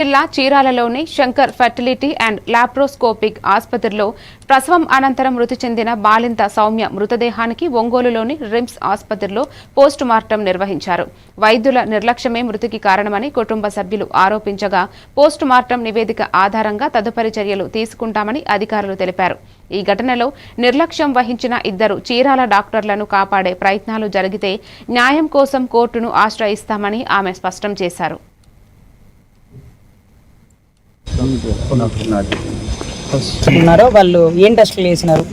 జిల్లా చీరాలలోని Shankar fertility and laparoscopic ఆసుపత్రిలో ప్రసవం అనంతరం మృతి చెందిన బాలింత సౌమ్య మృతదేహానికి ఒంగోలులోని రిమ్స్ ఆసుపత్రిలో పోస్టు మార్టం నిర్వహించారు. వైద్యుల నిర్లక్ష్యమే మృతికి కారణమని కుటుంబ సభ్యులు ఆరోపించగా పోస్టు మార్టం నివేదిక ఆధారంగా తదుపరి చర్యలు తీసుకుంటామని అధికారులు తెలిపారు. ఈ ఘటనలో నిర్లక్ష్యం వహించిన ఇద్దరు చీరాల డాక్టర్లను కాపాడే ప్రయత్నాలు జరిగితే న్యాయం కోసం కోర్టును ఆశ్రయిస్తామని ఆమె స్పష్టం చేశారు. ఉన్నారో వాళ్ళు ఏం టెస్టులు చేసినారు?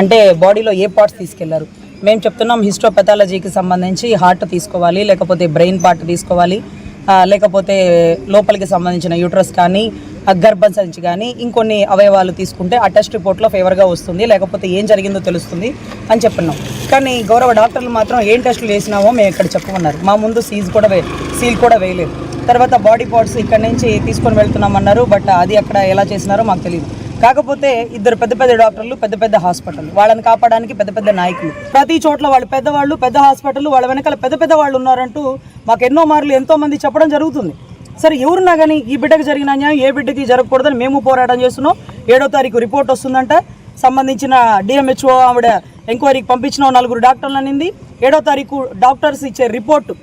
అంటే బాడీలో ఏ పార్ట్స్ తీసుకెళ్ళారు? మేము చెప్తున్నాం హిస్టోపెథాలజీకి సంబంధించి హార్ట్ తీసుకోవాలి లేకపోతే బ్రెయిన్ పార్ట్ తీసుకోవాలి లేకపోతే లోపలికి సంబంధించిన యూట్రస్ కానీ గర్భం సంచి కానీ ఇంకొన్ని అవయవాలు తీసుకుంటే ఆ టెస్ట్ రిపోర్ట్లో ఫేవర్గా వస్తుంది లేకపోతే ఏం జరిగిందో తెలుస్తుంది అని చెప్పినాం కానీ గౌరవ డాక్టర్లు మాత్రం ఏం టెస్టులు చేసినామో మేము ఇక్కడ చెప్పమన్నారు. మా ముందు సీజ్ కూడా వే సీల్ కూడా వేయలేదు. తర్వాత బాడీ పార్ట్స్ ఇక్కడ నుంచి తీసుకొని వెళ్తున్నామన్నారు బట్ అది అక్కడ ఎలా చేసినారో మాకు తెలియదు కాకపోతే ఇద్దరు పెద్ద పెద్ద డాక్టర్లు పెద్ద పెద్ద హాస్పిటల్ వాళ్ళని కాపాడడానికి పెద్ద పెద్ద నాయకులు. ప్రతి చోట్ల వాళ్ళు పెద్దవాళ్ళు పెద్ద హాస్పిటల్ వాళ్ళ వెనకాల పెద్ద పెద్ద వాళ్ళు ఉన్నారంటూ మాకు ఎన్నో మార్లు ఎంతో మంది చెప్పడం జరుగుతుంది. సరే ఎవరున్నా కానీ ఈ బిడ్డకు జరిగిన అన్యాయం ఏ బిడ్డకి జరగకూడదని మేము పోరాటం చేస్తున్నాం. ఏడో తారీఖు రిపోర్ట్ వస్తుందంట. సంబంధించిన డిఎంహెచ్ఓ ఆవిడ ఎంక్వైరీకి పంపించిన నలుగురు డాక్టర్లు అనింది ఏడో తారీఖు డాక్టర్స్ ఇచ్చే రిపోర్టు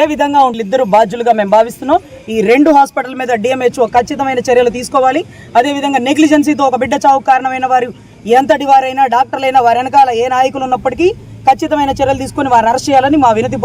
ఏ విధంగా ఉండాలి ఇద్దరు బాధ్యులుగా మేము భావిస్తున్నాం? ఈ రెండు హాస్పిటల్ మీద డిఎంహెచ్ఓ ఖచ్చితమైన చర్యలు తీసుకోవాలి. అదేవిధంగా నెగ్లిజెన్సీతో ఒక బిడ్డ చావుకు కారణమైన వారు ఎంతటి వారైనా డాక్టర్లైనా వారి వెనకాల ఏ నాయకులు ఉన్నప్పటికీ ఖచ్చితమైన చర్యలు తీసుకొని వారు అరెస్ట్ చేయాలని మా వినతి